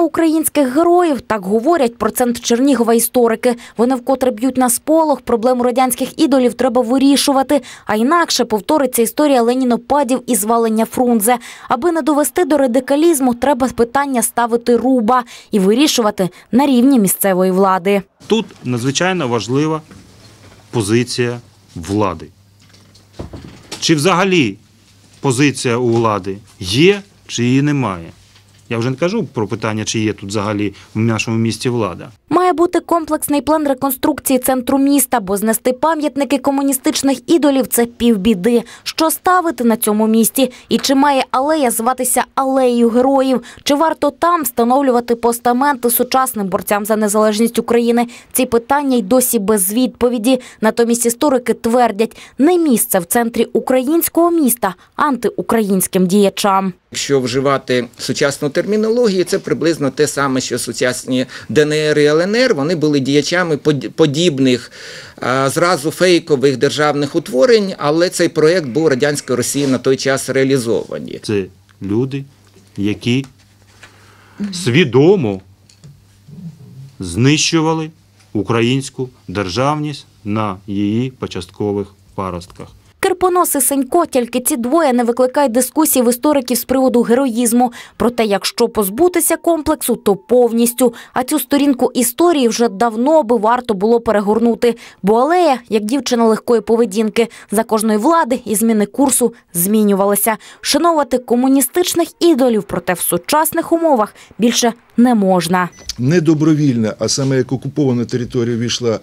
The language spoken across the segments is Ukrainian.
українських героїв так говорять про центр Чернігова історики. Вони вкотре б'ють на сполох. Проблему радянських ідолів треба вирішувати. А інакше повториться історія ленінопадів і звалення Фрунзе. Аби не довести до радикалізму, треба питання ставити руба і вирішувати на рівні місцевої влади. Тут надзвичайно важлива позиція влади. Чи взагалі позиція у влади є, чи її немає? Я вже не кажу про питання, чи є тут взагалі в нашому місті влада. Має бути комплексний план реконструкції центру міста, бо знести пам'ятники комуністичних ідолів це півбіди. Що ставити на цьому місті? І чи має алея зватися алеєю героїв? Чи варто там встановлювати постаменти сучасним борцям за незалежність України? Ці питання й досі без відповіді. Натомість історики твердять, не місце в центрі українського міста антиукраїнським діячам. Якщо вживати сучасну термінологію, це приблизно те саме, що сучасні ДНР і ЛНР, вони були діячами подібних зразу фейкових державних утворень, але цей проєкт був радянською Росією на той час реалізований. Це люди, які свідомо знищували українську державність на її початкових паростках. Кирпонос і Сенько, тільки ці двоє не викликають дискусій в істориків з приводу героїзму. Проте, якщо позбутися комплексу, то повністю. А цю сторінку історії вже давно би варто було перегорнути. Бо алея, як дівчина легкої поведінки, за кожної влади і зміни курсу змінювалася. Шановувати комуністичних ідолів, проте в сучасних умовах більше не можна. не добровільна, а саме як окупована територія війшла,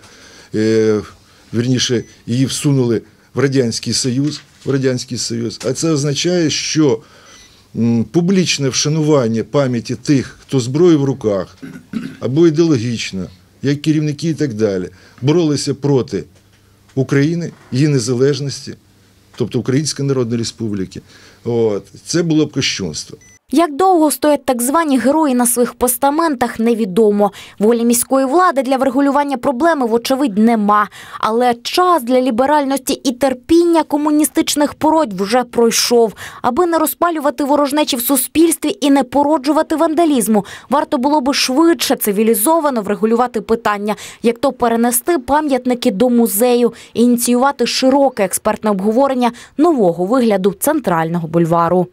е, вірніше, її всунули в Радянський Союз, в Радянський Союз. А це означає, що публічне вшанування пам'яті тих, хто зброю в руках, або ідеологічно, як керівники і так далі, боролися проти України, її незалежності, тобто Української Народної Республіки. От. Це було б кощунство. Як довго стоять так звані герої на своїх постаментах, невідомо. Волі міської влади для врегулювання проблеми, вочевидь, нема. Але час для ліберальності і терпіння комуністичних породь вже пройшов. Аби не розпалювати ворожнечі в суспільстві і не породжувати вандалізму, варто було би швидше цивілізовано врегулювати питання, як то перенести пам'ятники до музею ініціювати широке експертне обговорення нового вигляду центрального бульвару.